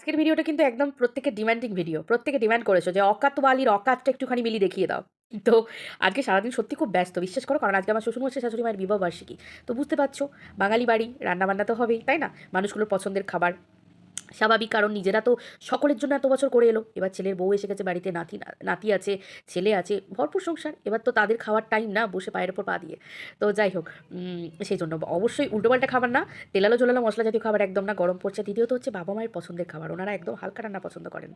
আজকের ভিডিওটা কিন্তু একদম প্রত্যেকে ডিমান্ডিং ভিডিও প্রত্যেকে ডিমান্ড করেছ যে অকাত বালির অকাতটা একটুখানি মিলি দেখিয়ে দাও। তো আজকে সারাদিন সত্যি খুব ব্যস্ত, বিশ্বাস করো, কারণ আজকে আমার শ্বশুরমশাই, শাশুড়ি মায়ের বিবাহ বার্ষিকী। তো বুঝতে পারছ, বাঙালি বাড়ি, রান্নাবান্না তো হবেই, তাই না? মানুষগুলোর পছন্দের খাবার স্বাভাবিক, কারণ নিজেরা তো সকলের জন্য এত বছর করে এলো। এবার ছেলের বউ এসে গেছে, বাড়িতে নাতি নাতি আছে, ছেলে আছে, ভরপুর সংসার। এবার তো তাদের খাওয়ার টাইম না, বসে পায়ের ওপর পা দিয়ে। তো যাই হোক সেই জন্য অবশ্যই উল্টোপাল্টা খাবার না, তেলালো জোলালো মশলা জাতীয় খাবার একদম না, গরম পড়ছে। দ্বিতীয়ত হচ্ছে বাবা মায়ের পছন্দের খাবার, ওনারা একদম হালকা রান্না পছন্দ করেন।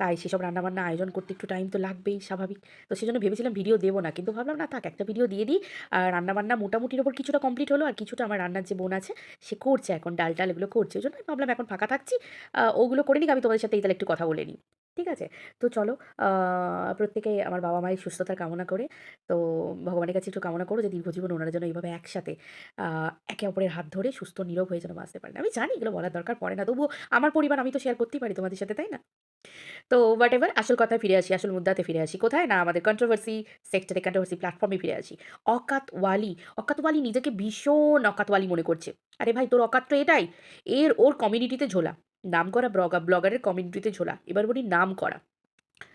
তাই সেসব রান্নাবান্না আয়োজন করতে একটু টাইম তো লাগবেই, স্বাভাবিক। তো সেই জন্য ভেবেছিলাম ভিডিও দেবো না, কিন্তু ভাবলাম না থাক, একটা ভিডিও দিয়ে দিই। আর রান্নাবান্না মোটামুটির ওপর কিছুটা কমপ্লিট হলো, আর কিছুটা আমার রান্নার যে বোন আছে, সে করছে এখন ডাল টাল এগুলো করছে, ওই জন্য ভাবলাম এখন ফাঁকা থাকছি। ওগুলো করে নিক, আমি তোমাদের সাথে এই তাহলে একটু কথা বলে নিই। ঠিক আছে? তো চলো প্রত্যেকে আমার বাবা মায়ের সুস্থতার কামনা করে, তো ভগবানের কাছে একটু কামনা করো যে দীর্ঘজীবন ওনারা যেন এইভাবে একসাথে একে অপরের হাত ধরে সুস্থ, নীরব হয়ে যেন বাঁচতে পারেন। আমি জানি এগুলো বলার দরকার পড়ে না, তবুও আমার পরিবার আমি তো শেয়ার করতেই পারি তোমাদের সাথে, তাই না? তো হোয়াট এভার আসল কথায় ফিরে আসি, আসল মুদ্রাতে ফিরে আসি। কোথায়? না, আমাদের কন্ট্রোভার্সি সেক্টরে কন্ট্রোভার্সি প্ল্যাটফর্মে ফিরে আসি। অকাত ওয়ালি অকাত ওয়ালি নিজেকে ভীষণ অকাত ওয়ালি মনে করছে। আরে ভাই, তোর অকাত তো এটাই? এর ওর কমিউনিটিতে ঝোলা। নাম করা ব্লগার ব্লগারের কমিউনিটিতে ঝোলা। এবার বলি নাম করা।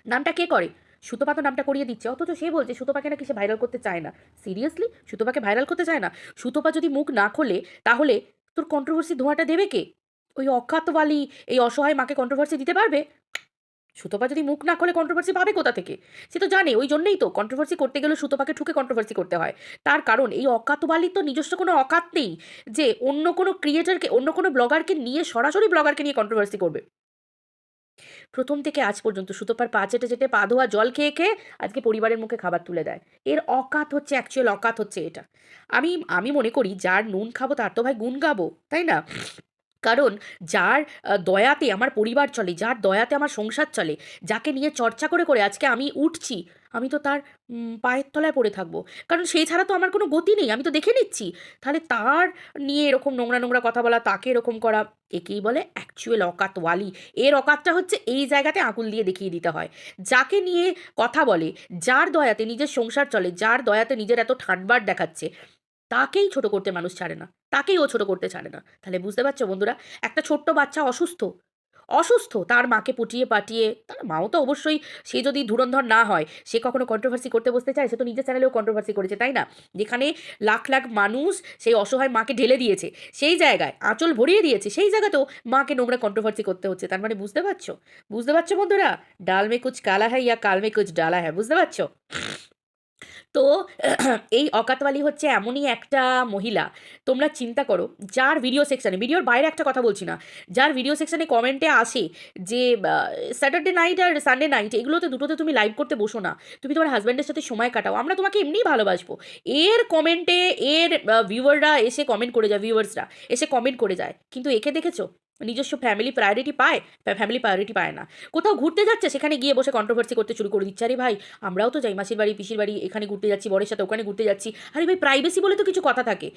নামটা কে করে? সুতোপা তো নামটা করিয়ে দিচ্ছে। অথচ সে বলছে, সুতপাকে নাকি সে ভাইরাল করতে চায় না। সিরিয়াসলি সুতপাকে ভাইরাল করতে চায় না? সুতোপা যদি মুখ না খোলে, তাহলে তোর কন্ট্রোভার্সি ধোঁয়াটা দেবে কে? ওই অখ্যাতবালি এই অসহায় মাকে কন্ট্রোভার্সি দিতে পারবে? সুতপা যদি মুখ না খোলে কন্ট্রোভার্সি পাবে কোথা থেকে? সে তো জানে, ওই জন্যই তো কন্ট্রোভার্সি করতে গেলে সুতপাকে ঠুকে কন্ট্রোভার্সি করতে হয়। তার কারণ, এই অকাতবালির তো নিজস্ব কোনো অকাত নেই যে অন্য কোনো ক্রিয়েটারকে অন্য কোনো ব্লগারকে নিয়ে সরাসরি ব্লগারকে নিয়ে কন্ট্রোভার্সি করবে। প্রথম থেকে আজ পর্যন্ত সুতোপার পা চেটে চেটে, পা ধোয়া জল খেয়ে খেয়ে আজকে পরিবারের মুখে খাবার তুলে দেয়। এর অকাত হচ্ছে অ্যাকচুয়াল অকাত হচ্ছে এটা। আমি আমি মনে করি, যার নুন খাব তার তো ভাই গুণ গাবো, তাই না? কারণ যার দয়াতে আমার পরিবার চলে, যার দয়াতে আমার সংসার চলে, যাকে নিয়ে চর্চা করে করে আজকে আমি উঠছি, আমি তো তার পায়ের তলায় পড়ে থাকব। কারণ সেই ছাড়া তো আমার কোনো গতি নেই, আমি তো দেখে নিচ্ছি। তাহলে তার নিয়ে এরকম নোংরা নোংরা কথা বলা, তাকে এরকম করা, একেই বলে অ্যাকচুয়াল অকাত ওয়ালি এর অকাতটা হচ্ছে এই জায়গাতে আঙুল দিয়ে দেখিয়ে দিতে হয়। যাকে নিয়ে কথা বলে, যার দয়াতে নিজের সংসার চলে, যার দয়াতে নিজের এত ঠাটবার দেখাচ্ছে তাকেই ছোট করতে মানুষ ছাড়ে না, তাকেই ও ছোট করতে ছাড়ে না। তাহলে বুঝতে পারছ বন্ধুরা? একটা ছোট্ট বাচ্চা অসুস্থ অসুস্থ, তার মাকে পটিয়ে পাটিয়ে, তার মাও তো অবশ্যই সে যদি ধুরন্ধর না হয়, সে কখনো কন্ট্রোভার্সি করতে বসতে চায়, সে তো নিজের চ্যানেলেও কন্ট্রোভার্সি করেছে, তাই না? যেখানে লাখ লাখ মানুষ সেই অসহায় মাকে ঢেলে দিয়েছে, সেই জায়গায় আঁচল ভরিয়ে দিয়েছে, সেই জায়গাতেও মাকে নোংরা কন্ট্রোভার্সি করতে হচ্ছে। তার মানে বুঝতে পারছ? বুঝতে পারছ বন্ধুরা? ডাল মে কুচ কালা হ্যায়, ইয়া কাল মে কুচ ডালা হ্যায়, বুঝতে পারছ? তো এই অকাতওয়ালি হচ্ছে এমনই একটা মহিলা। তোমরা চিন্তা করো, যার ভিডিও সেকশানে ভিডিওর বাইরে একটা কথা বলছি না, যার ভিডিও সেকশানে কমেন্টে আসে যে স্যাটারডে নাইট আর সানডে নাইট এগুলোতে দুটোতে তুমি লাইভ করতে বসো না। তুমি তোমার হাজব্যান্ডের সাথে সময় কাটাও। আমরা তোমাকে এমনিই ভালোবাসবো। এর কমেন্টে এর ভিউয়াররা এসে কমেন্ট করে যায় ভিউয়ার্সরা এসে কমেন্ট করে যায়। কিন্তু একে দেখেছ? নিজস্ব ফ্যামিলি প্রায়োরিটি পায় ফ্যামিলি প্রায়োরিটি পায় না। কোথাও ঘুরতে যাচ্ছে, সেখানে গিয়ে বসে কন্ট্রোভার্সি করতে শুরু করে দিচ্ছে। আরে ভাই, আমরাও তো যাই, মাসির বাড়ি, পিসির বাড়ি, এখানে ঘুরতে যাচ্ছি, বরের সাথে ওখানে ঘুরতে যাচ্ছি। আরে ভাই প্রাইভেসি বলে তো কিছু কথা থাকে।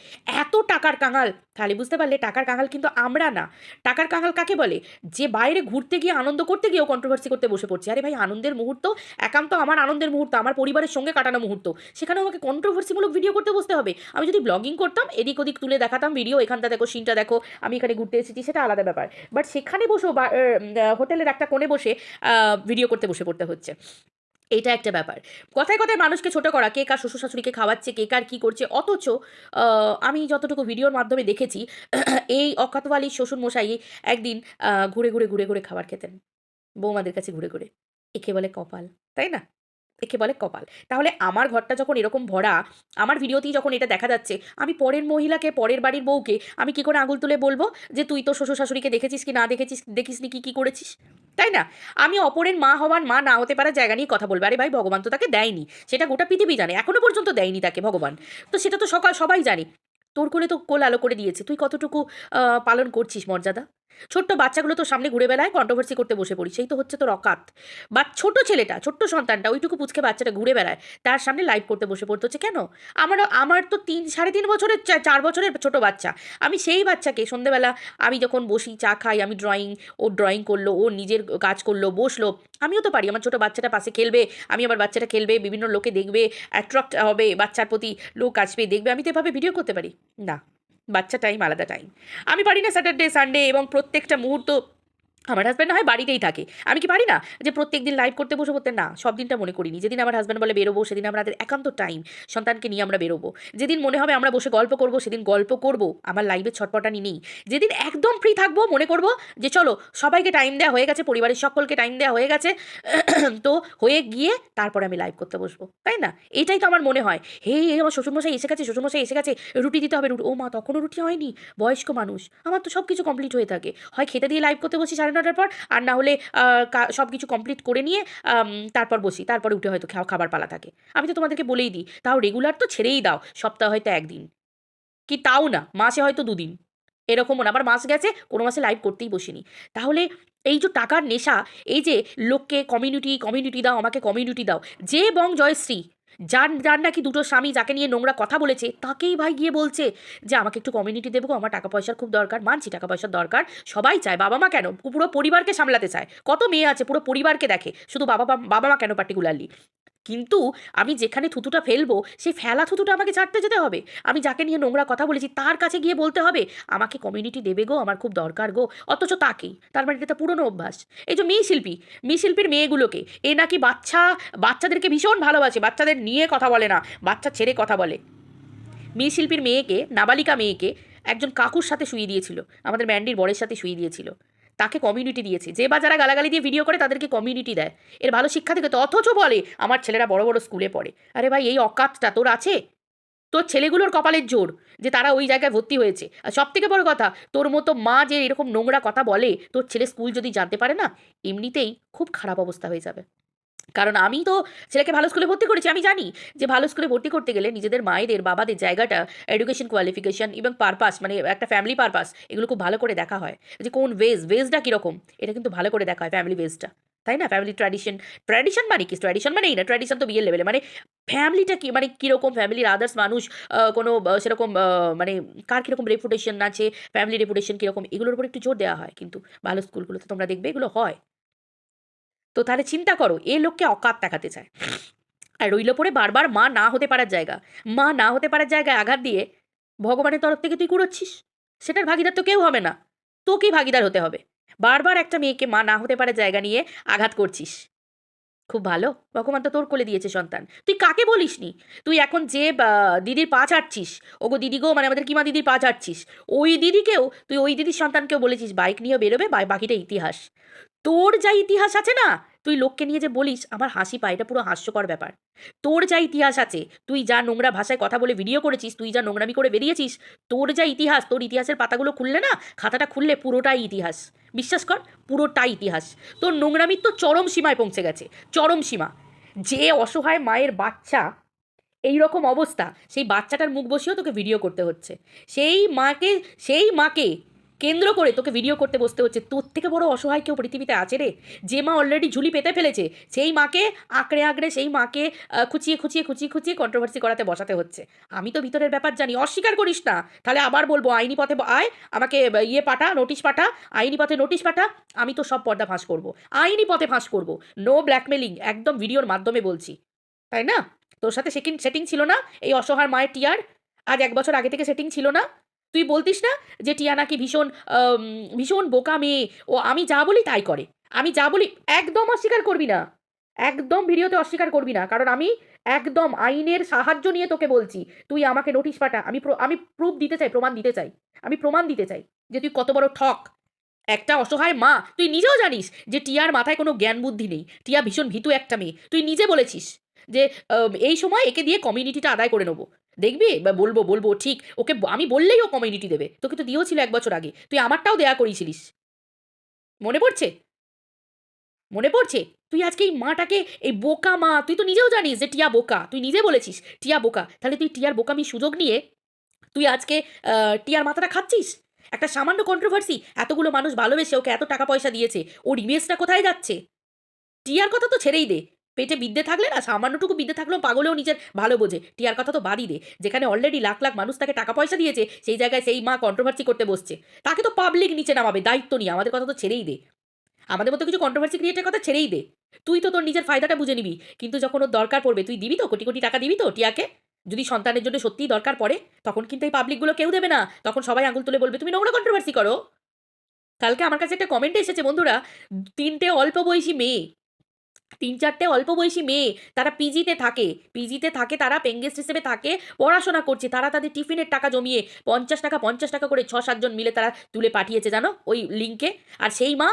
এত টাকার কাঙাল, তাহলে বুঝতে পারলে টাকার কাঙাল কিন্তু আমরা না। টাকার কাঙাল কাকে বলে? যে বাইরে ঘুরতে গিয়ে, আনন্দ করতে গিয়েও কন্ট্রোভার্সি করতে বসে পড়ছে। আরে ভাই, আনন্দের মুহূর্ত, একান্ত আমার আনন্দের মুহূর্ত, আমার পরিবারের সঙ্গে কাটানো মুহূর্ত। সেখানে আমাকে কন্ট্রোভার্সিমূলক ভিডিও করতে বসতে হবে। আমি যদি ব্লগিং করতাম এদিক ওদিক তুলে দেখাতাম ভিডিও এখানটা দেখো সিনটা দেখো, আমি এখানে ঘুরতে এসেছি, সেটা আলাদা ব্যাপার। বাট সেখানে বসেও বা হোটেলের একটা কোণে বসে ভিডিও করতে বসে পড়তে হচ্ছে। এটা একটা ব্যাপার। কথায় কথায় মানুষকে ছোট করা, কে কার শ্বশুর শাশুড়িকে খাওয়াচ্ছে, কে কার কী করছে, অথচ আমি যতটুকু ভিডিওর মাধ্যমে দেখেছি, এই অকাতওয়ালি শ্বশুর মশাই একদিন ঘুরে ঘুরে ঘুরে ঘুরে খাবার খেতেন। বৌমাদের কাছে ঘুরে ঘুরে। একে বলে কপাল, তাই না? একে বলে কপাল। তাহলে আমার ঘরটা যখন এরকম ভরা, আমার ভিডিওতেই যখন এটা দেখা যাচ্ছে, আমি পরের মহিলাকে, পরের বাড়ির বউকে, আমি কি করে আঙুল তুলে বলব যে, তুই তো শ্বশুর শাশুড়িকে দেখেছিস কি না দেখেছিস দেখিস নি কি কি করেছিস? তাই না? আমি অপরের মা হওয়ার মা না হতে পারার জায়গা নিয়ে কথা বলব। আরে ভাই, ভগবান তো তাকে দেয়নি। সেটা গোটা পৃথিবী জানে। এখনও পর্যন্ত দেয়নি তাকে ভগবান। তো সেটা তো সকাল সবাই জানে। তোর করে তো কোল আলো করে দিয়েছে। তুই কতটুকু পালন করছিস মর্যাদা? ছোট্ট বাচ্চাগুলো তো সামনে ঘুরে বেড়ায় কন্ট্রোভার্সি করতে বসে পড়ি সেই তো হচ্ছে তোর অকাত। বা ছোট ছেলেটা, ছোট্ট সন্তানটা, ওইটুকু পুচকে বাচ্চাটা ঘুরে বেড়ায়, তার সামনে লাইভ করতে বসে পড়তে হচ্ছে কেন? আমার আমার তো তিন, সাড়ে তিন বছরের চার বছরের ছোট বাচ্চা। আমি সেই বাচ্চাকে সন্ধেবেলা আমি যখন বসি, চা খাই, আমি ড্রয়িং ও ড্রয়িং করল, ও নিজের কাজ করল, বসল, আমিও তো পারি। আমার ছোট বাচ্চাটা পাশে খেলবে, আমি আমার বাচ্চাটা খেলবে, বিভিন্ন লোকে দেখবে অ্যাট্রাক্ট হবে, বাচ্চার প্রতি লোক আসবে, দেখবে, আমি তো এভাবে ভিডিও করতে পারি। না। বাচ্চা টাইম আলাদা টাইম আমি পারি না স্যাটারডে সানডে এবং প্রত্যেকটা মুহূর্ত আমার হাজব্যান্ড হয় বাড়িতেই থাকে। আমি কি পারি না যে প্রত্যেক দিন লাইভ করতে বসে করতে না, সব দিনটা মনে করিনি। যেদিন আমার হাজব্যান্ড বলে বেরোবো, সেদিন আমাদের একান্ত টাইম সন্তানকে নিয়ে আমরা বেরোবো। যেদিন মনে হবে আমরা বসে গল্প করব, সেদিন গল্প করব। আমার লাইভে ছটপটানি নেই। যেদিন একদম ফ্রি থাকব, মনে করব যে চলো, সবাইকে টাইম দেওয়া হয়ে গেছে, পরিবারের সকলকে টাইম দেওয়া হয়ে গেছে। তো হয়ে গিয়ে তারপরে আমি লাইভ করতে বসবো। তাই না? এটাই তো আমার মনে হয়। হে আমার শ্বশুরমশাই এসে গেছে, শ্বশুরমশাই এসে গেছে, রুটি দিতে হবে রুটি। ও মা, তখনও রুটি হয়নি। বয়স্ক মানুষ। আমার তো সব কিছু কমপ্লিট হয়ে থাকে। হয় খেতে দিয়ে লাইভ করতে বসি সাড়ে নটার পর, আর না হলে সব কিছু কমপ্লিট করে নিয়ে তারপর বসি। তারপরে উঠে হয়তো খাওয়া, খাবার পালা থাকে। আমি তো তোমাদেরকে বলেই দিই, তাও রেগুলার তো ছেড়েই দাও, সপ্তাহে হয়তো একদিন। কি তাও না, মাসে হয়তো দুদিন। এরকমও না, আবার মাস গেছে, কোনো মাসে লাইভ করতেই বসিনি। তাহলে এই যে টাকার নেশা, এই যে লোককে কমিউনিটি কমিউনিটি দাও, আমাকে কমিউনিটি দাও, যে বং জয়শ্রী যার যার নাকি দুটো স্বামী যাকে নিয়ে নোংরা কথা বলেছে, তাকেই ভাই গিয়ে বলছে যে, আমাকে একটু কমিউনিটি দেবো, আমার টাকা পয়সার খুব দরকার, মানছি টাকা পয়সার দরকার, সবাই চায় বাবা মা কেন? পুরো পরিবারকে সামলাতে চায়। কত মেয়ে আছে, পুরো পরিবারকে দেখে, শুধু বাবা বাবা মা কেন পার্টিকুলারলি কিন্তু আমি যেখানে থুতুটা ফেলব, সেই ফেলা থুতুটা আমাকে ছাড়তে যেতে হবে। আমি যাকে নিয়ে নোংরা কথা বলেছি, তার কাছে গিয়ে বলতে হবে, আমাকে কমিউনিটি দেবে গো, আমার খুব দরকার গো। অথচ তাকেই তার মানে এটা পুরনো অভ্যাস। এই যে মেয়ে শিল্পী, মেয়ে শিল্পীর মেয়েগুলোকে, এ নাকি বাচ্চা, বাচ্চাদেরকে ভীষণ ভালোবাসে, বাচ্চাদের নিয়ে কথা বলে না, বাচ্চা ছেড়ে কথা বলে। মেয়ে শিল্পীর মেয়েকে, নাবালিকা মেয়েকে, একজন কাকুর সাথে শুয়ে দিয়েছিল, আমাদের ম্যান্ডির বরের সাথে শুয়ে দিয়েছিল। তাকে কমিউনিটি দিয়েছে। যে বা যারা গালাগালি দিয়ে ভিডিও করে, তাদেরকে কমিউনিটি দেয়। এর ভালো শিক্ষা থেকে তো অথচ বলে, আমার ছেলেরা বড় বড় স্কুলে পড়ে। আরে ভাই, এই অকাতটা, তোর আছে? তোর ছেলেগুলোর কপালের জোর যে তারা ওই জায়গায় ভর্তি হয়েছে। আর সব থেকে বড় কথা, তোর মতো মা যে এরকম নোংরা কথা বলে, তোর ছেলে স্কুল যদি জানতে পারে না, এমনিতেই খুব খারাপ অবস্থা হয়ে যাবে। কারণ আমি তো ছেলেকে ভালো স্কুলে ভর্তি করেছি, আমি জানি যে ভালো স্কুলে ভর্তি করতে গেলে নিজেদের মায়েদের, বাবাদের জায়গাটা এডুকেশন কোয়ালিফিকেশন এবং পারপাস মানে একটা ফ্যামিলি পারপাস এগুলো খুব ভালো করে দেখা হয়। যে কোন ওয়েজ ওয়েজটা কীরকম, এটা কিন্তু ভালো করে দেখা হয় ফ্যামিলি ওয়েজটা তাই না? ফ্যামিলি ট্র্যাডিশন ট্র্যাডিশন মানে কি? ট্র্যাডিশন মানেই না ট্র্যাডিশন তো বিয়ের লেভেলে মানে ফ্যামিলিটা কি মানে কীরকম ফ্যামিলির আদার্স মানুষ কোনো সেরকম মানে কার কীরকম রেপুটেশন আছে ফ্যামিলি রেপুটেশন কীরকম, এগুলোর উপর একটু জোর দেওয়া হয় কিন্তু। ভালো স্কুলগুলোতে তোমরা দেখবে এগুলো হয়। তো তাহলে চিন্তা করো, এ লোককে অকাত দেখাতে চায়। আর রইল পরে বারবার মা না হতে পারার জায়গা। মা না হতে পারার জায়গায় আঘাত দিয়ে ভগবানের তরফ থেকে তুই কুড়োচ্ছিস? সেটার ভাগিদার তো কেউ হবে না। তোকেই ভাগিদার হতে হবে। বারবার একটা মেয়েকে মা না হতে পারার জায়গা নিয়ে আঘাত করছিস। খুব ভালো। ভগবান তো তোর কোলে দিয়েছে, সন্তান। তুই কাকে বলিস নি তুই এখন যে দিদির পা ছাড়ছিস, ওগো দিদি গো মানে আমাদের কিমা দিদির পা ছাড়ছিস, ওই দিদিকেও, তুই ওই দিদির সন্তানকেও বলেছিস, বাইক নিয়ে বেরোবে বাকিটা ইতিহাস। তোর যা ইতিহাস আছে না, তুই লোককে নিয়ে যে বলিস, আমার হাসি পায় এটা পুরো হাস্যকর ব্যাপার। তোর যা ইতিহাস আছে, তুই যা নোংরা ভাষায় কথা বলে ভিডিও করেছিস, তুই যা নোংরামি করে বেরিয়েছিস, তোর যা ইতিহাস, তোর ইতিহাসের পাতাগুলো খুললে না, খাতাটা খুললে পুরোটাই ইতিহাস। বিশ্বাস কর, পুরোটাই ইতিহাস। তোর নোংরামির তো চরম সীমায় পৌঁছে গেছে, চরম সীমা। যে অসহায় মায়ের বাচ্চা, এই রকম অবস্থা, সেই বাচ্চাটার মুখ বসিয়েও তোকে ভিডিও করতে হচ্ছে। সেই মাকে সেই মাকে কেন্দ্র করে তোকে ভিডিও করতে বসতে হচ্ছে। তোর থেকে বড় অসহায় কেউ পৃথিবীতে আছে রে? যে মা অলরেডি ঝুলি পেতে ফেলেছে, সেই মাকে আঁকড়ে আঁকড়ে, সেই মাকে খুচিয়ে খুচিয়ে খুচিয়ে খুচিয়ে কন্ট্রোভার্সি করাতে বসাতে হচ্ছে। আমি তো ভিতরের ব্যাপার জানি, অস্বীকার করিস না। তাহলে আবার বলব, আইনি পথে আয়, আমাকে ইয়ে পাঠা নোটিশ পাঠা, আইনি পথে নোটিশ পাঠা, আমি তো সব পর্দা ফাঁস করব। আইনি পথে ফাঁস করব। নো ব্ল্যাকমেলিং একদম ভিডিওর মাধ্যমে বলছি। তাই না? তোর সাথে সেটিং সেটিং ছিল না, এই অসহায় মায়ের টিয়ার আজ এক বছর আগে থেকে সেটিং ছিল না। তুই বলতিস না যে টিয়া নাকি ভীষণ ভীষণ বোকা মেয়ে? ও আমি যা বলি তাই করে। আমি যা বলি একদম অস্বীকার করবি না। একদম ভিডিওতে অস্বীকার করবি না। কারণ আমি একদম আইনের সাহায্য নিয়ে তোকে বলছি। তুই আমাকে নোটিশ পাঠা। আমি আমি প্রুফ দিতে চাই, প্রমাণ দিতে চাই। আমি প্রমাণ দিতে চাই যে তুই কত বড় ঠক। একটা অসহায় মা। তুই নিজেও জানিস যে টিয়ার মাথায় কোনো জ্ঞান বুদ্ধি নেই। টিয়া ভীষণ ভীতু একটা মেয়ে। তুই নিজে বলেছিস। যে এই সময় একে দিয়ে কমিউনিটিটা আদায় করে নেব। দেখবি? বা বলব বলব, ঠিক। ওকে আমি বললেই ও কমিউনিটি দেবে। তোকে তো দিয়েও ছিল এক বছর আগে। তুই আমারটাও দেয়া করিয়েছিলিস। মনে পড়ছে? মনে পড়ছে? তুই আজকে এই মাটাকে, এই বোকা মা, তুই তো নিজেও জানিস যে টিয়া বোকা। তুই নিজে বলেছিস, টিয়া বোকা। তাহলে তুই টিয়ার বোকামি সুযোগ নিয়ে, তুই আজকে টিয়ার মাথাটা খাচ্ছিস? একটা সামান্য কন্ট্রোভার্সি এতগুলো মানুষ ভালোবেসে ওকে এত টাকা পয়সা দিয়েছে। ওর ইমেজটা কোথায় যাচ্ছে? টিয়ার কথা তো ছেড়েই দে। পেটে বিদ্যে থাকলে না, সামান্যটুকু বিদ্যে থাকলেও পাগলেও নিজের ভালো বোঝে। টিয়ার কথা তো বাদই দে। যেখানে অলরেডি লাখ লাখ মানুষ তাকে টাকা পয়সা দিয়েছে, সেই জায়গায় সেই মা কন্ট্রোভার্সি করতে বসছে। তাকে তো পাবলিক নিচে নামাবে, দায়িত্ব নিয়ে। আমাদের কথা তো ছেড়েই দে। আমাদের মতো কিছু কন্ট্রোভার্সি ক্রিয়েটের কথা ছেড়েই দে। তুই তো তোর নিজের ফায়দাটা বুঝে নিবি। কিন্তু যখন ওর দরকার পড়বে, তুই দিবি তো? কোটি কোটি টাকা দিবি তো টিয়াকে? যদি সন্তানের জন্য সত্যিই দরকার পড়ে, তখন কিন্তু এই পাবলিকগুলো কেউ দেবে না। তখন সবাই আঙুল তুলে বলবে, তুমি নোংরা কন্ট্রোভার্সি করো। কালকে আমার কাছে একটা কমেন্ট এসেছে বন্ধুরা, তিনটে অল্প বয়সী মেয়ে তিন চারটে অল্প বয়সী মেয়ে তারা পিজিতে থাকে। পিজিতে থাকে, তারা পেঙ্গেস্ট হিসেবে থাকে, পড়াশোনা করছে, তারা তাদের টিফিনের টাকা জমিয়ে পঞ্চাশ টাকা পঞ্চাশ টাকা করে ছ সাতজন মিলে তারা তুলে পাঠিয়েছে, জানো? ওই লিঙ্কে আর সেই মা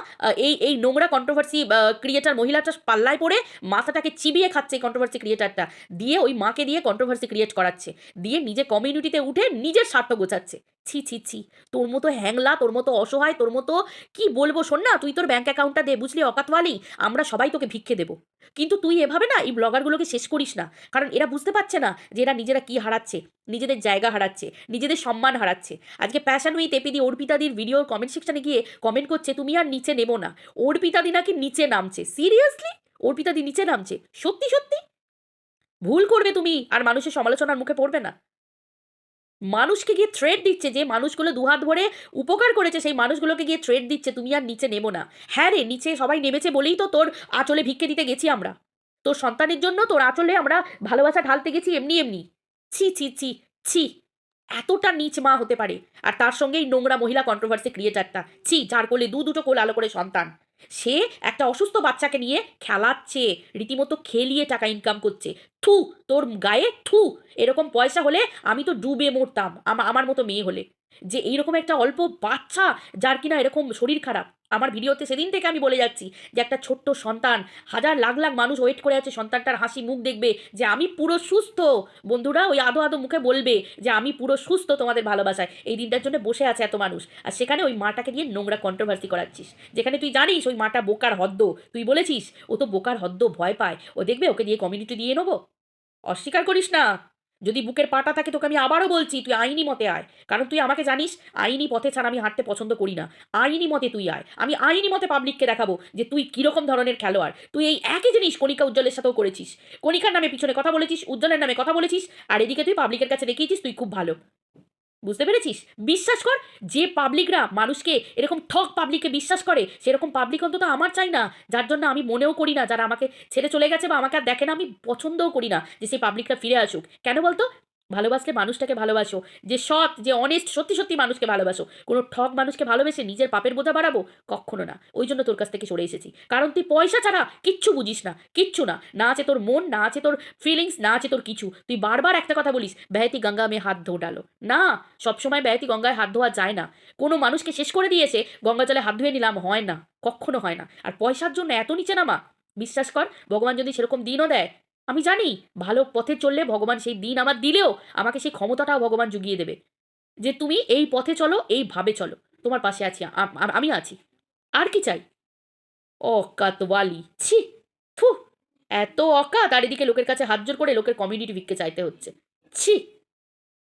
এই এই নোংরা কন্ট্রোভার্সি ক্রিয়েটার মহিলাটা পাল্লায় পড়ে মাথাটাকে চিবিয়ে খাচ্ছে এই কন্ট্রোভার্সি ক্রিয়েটারটা দিয়ে ওই মাকে দিয়ে কন্ট্রোভার্সি ক্রিয়েট করাচ্ছে। দিয়ে নিজে কমিউনিটিতে উঠে নিজের স্বার্থ গোছাচ্ছে। ছি ছি ছি। তোর মতো হ্যাংলা, তোর মতো অসহায়, তোর মতো কি বলব শোন না, তুই তোর ব্যাঙ্ক অ্যাকাউন্টটা দে, বুঝলি অকাতওয়ালি? আমরা সবাই তোকে ভিক্ষে দেবো। কিন্তু তুই এভাবে না এই ব্লগারগুলোকে শেষ করিস না। কারণ এরা বুঝতে পারছে না যে এরা নিজেরা কি হারাচ্ছে, নিজেদের জায়গা হারাচ্ছে, নিজেদের সম্মান হারাচ্ছে। আজকে প্যাশন উইথ এপিদি অর্পিতাদির ভিডিওর কমেন্ট সেকশনে গিয়ে কমেন্ট করছে, তুমি আর নিচে নেব না। অর্পিতাদি নাকি নিচে নামছে। সিরিয়াসলি অর্পিতাদি নিচে নামছে? সত্যি সত্যি? ভুল করবে তুমি। আর মানুষের সমালোচনার মুখে পড়বে না। মানুষকে গিয়ে থ্রেড দিচ্ছে যে মানুষগুলো দুহাত ভরে উপকার করেছে, সেই মানুষগুলোকে গিয়ে থ্রেড দিচ্ছে, তুমি আর নিচে নেব না। হ্যাঁ রে, নিচে সবাই নেমেছে বলেই তো তোর আঁচলে ভিক্ষে দিতে গেছি আমরা। তোর সন্তানের জন্য তোর আঁচলে আমরা ভালোবাসা ঢালতে গেছি এমনি এমনি। ছি ছি ছি ছি, এতটা নিচ মা হতে পারে। আর তার সঙ্গে এই নোংরা মহিলা কন্ট্রোভার্সি ক্রিয়েটারটা ছি যার কোলে দু দুটো কোল আলো করে সন্তান। সে একটা অসুস্থ বাচ্চাকে নিয়ে খেলাচ্ছে, রীতিমতো খেলিয়ে টাকা ইনকাম করছে। থু, তোর গায়ে থু, এরকম পয়সা হলে আমি তো ডুবে মরতাম আমার মতো মেয়ে হলে। যে এইরকম একটা অল্প বাচ্চা যার কিনা এরকম শরীর খারাপ। আমার ভিডিওতে সেদিন থেকে আমি বলে যাচ্ছি যে একটা ছোট্ট সন্তান, হাজার লাখ লাখ মানুষ ওয়েট করে আছে সন্তানটার হাসি মুখ দেখবে যে আমি পুরো সুস্থ। বন্ধুরা ওই আদো আদো মুখে বলবে যে আমি পুরো সুস্থ তোমাদের ভালোবাসায়। এই দিনটার জন্য বসে আছে এত মানুষ। আর সেখানে ওই মাটাকে নিয়ে নোংরা কন্ট্রোভার্সি করাচ্ছিস। যেখানে তুই জানিস ওই মাটা বোকার হদ্দ। তুই বলেছিস, ও তো বোকার হদ্দ ভয় পায়। ও দেখবে ওকে দিয়ে কমিউনিটি দিয়ে নেব। অস্বীকার করিস না। যদি বুকের পাটা থাকে তোকে আমি আবারও বলছি, তুই আইনি মতে আয়। কারণ তুই আমাকে জানিস, আইনি পথে ছাড়া আমি হাঁটতে পছন্দ করি না। আইনি মতে তুই আয়। আমি আইনি মতে পাবলিককে দেখাবো যে তুই কীরকম ধরনের খেলোয়াড়। তুই এই একই জিনিস কণিকা উজ্জ্বলের সাথেও করেছিস। কণিকার নামে পিছনে কথা বলেছিস, উজ্জ্বলের নামে কথা বলেছিস, আর এদিকে তুই পাবলিকের কাছে দেখিয়েছিস, তুই খুব ভালো। বুঝতে পেরেছিস? বিশ্বাস কর, যে পাবলিকরা মানুষকে এরকম ঠক পাবলিককে বিশ্বাস করে, সেরকম পাবলিক অন্তত আমার চাই না। যার জন্য আমি মনেও করি না, যারা আমাকে ছেড়ে চলে গেছে বা আমাকে আর দেখে না, আমি পছন্দও করি না যে সেই পাবলিকটা ফিরে আসুক। কেন বলতো? ভালোবাসলে মানুষটাকে ভালোবাসো। যে সৎ, যে অনেস্ট সত্যি সত্যি মানুষকে ভালোবাসো। কোনো ঠক মানুষকে ভালোবেসে নিজের পাপের বোঝা বাড়াবো কখনো না। ওই জন্য তোর কাছ থেকে সরে এসেছি। কারণ তুই পয়সা ছাড়া কিচ্ছু বুঝিস না, কিচ্ছু না। না আছে তোর মন, না আছে তোর ফিলিংস না আছে তোর কিছু। তুই বারবার একটা কথা বলিস ব্যয়তি গঙ্গা মে হাত ধো ডালো না, সবসময় ব্যয়তি গঙ্গায় হাত ধোয়া যায় না। কোনো মানুষকে শেষ করে দিয়েছে, গঙ্গা জলে হাত ধুয়ে নিলাম, হয় না। কখনো হয় না। আর পয়সার জন্য এত নিচে নামা। বিশ্বাস কর, ভগবান যদি সেরকম দিনও দেয় আমি জানি ভালো পথে চললে ভগবান সেই দিন আমার দিলেও আমাকে সেই ক্ষমতাটাও ভগবান জুগিয়ে দেবে। যে তুমি এই পথে চলো এইভাবে চলো। তোমার পাশে আছি, আমি আছি। আর কি চাই? অকাতওয়ালি ছি! ফু এত অকাত! আর এদিকে লোকের কাছে হাত জোর করে লোকের কমিউনিটি ভিককে চাইতে হচ্ছে। ছি!